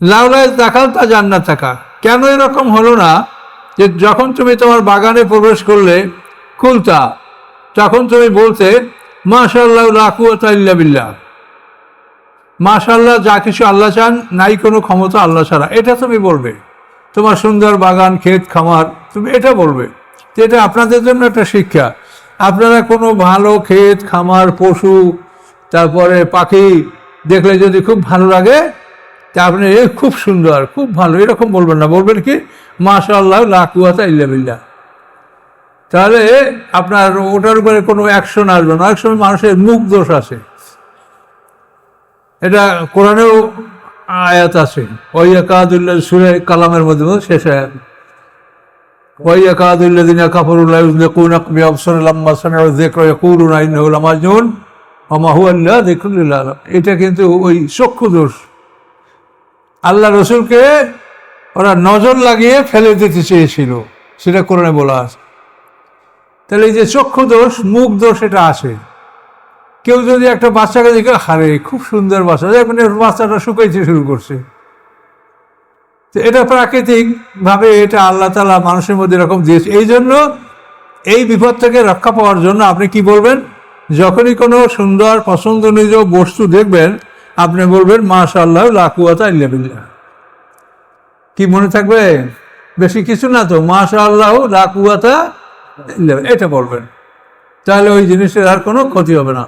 লাউলায় দেখাল তা জান্নাত থাকা কেন এরকম হলো না যে যখন তুমি তোমার বাগানে প্রবেশ করলে, কুলতা, তখন তুমি বলতে মাশাল্লাহ ইল্লা বিল্লাহ। মাশাল্লাহ যা কিছু আল্লাহ চান, নাই কোনো ক্ষমতা আল্লাহ ছাড়া। এটা তুমি বলবে। তোমার সুন্দর বাগান, ক্ষেত, খামার, তুমি এটা বলবে। তো এটা আপনাদের জন্য একটা শিক্ষা। আপনারা কোনো ভালো ক্ষেত, খামার, পশু, তারপরে পাখি দেখলে যদি খুব ভালো লাগে তা আপনি এ খুব সুন্দর, খুব ভালো, এরকম বলবেন না। বলবেন কি মাশাল্লাহ লাকুয়াতা ইল্লা বিল্লাহ। তাহলে আপনার ওটার উপরে কোনো অ্যাকশন আসবে না। অনেক সময় মানুষের মুখ দোষ আছে। এটা কোরআনেও আয়াত আছে। ওইয়া কাদুল্লাহ সুরে কালামের মধ্যে শেষ আয়াত। ওইয়া কাদুল্লাদিনা কাফরুল্লাহ ইউযলিকুনা বিআবসারিল্লাম্মা সামিউ যিকরা ইয়াকুলুনা ইন্নাহু লামাজনুন ওয়া মা হুয়া ইল্লা যিকরুল লিল আলামিন এটা কিন্তু ওই চক্ষু দোষ আল্লাহ রসুলকে ওরা নজর লাগিয়ে ফেলে দিতে চেয়েছিল। সেটা কোরআনে বলা আছে। তাহলে এই যে চক্ষু দোষ, মুখ দোষ এটা আসে কেউ যদি একটা বাচ্চাকে দেখে হারে খুব সুন্দর বাচ্চা। এর বাচ্চাটা শুকাইতে শুরু করছে। তো এটা প্রাকৃতিকভাবে এটা আল্লাহ তালা মানুষের মধ্যে এরকম দিয়েছে। এই জন্য এই বিপদ থেকে রক্ষা পাওয়ার জন্য আপনি কি বলবেন? যখনই কোনো সুন্দর, পছন্দনীয় বস্তু দেখবেন আপনি বলবেন মাশা আল্লাহ লাকুয়াতা ইল্লাবিল্লাহ কি মনে থাকবে? বেশি কিছু না তো মাশা আল্লাহ লাকুয়াতা। এটা বলবেন। তাহলে ওই জিনিসের আর কোনো ক্ষতি হবে না।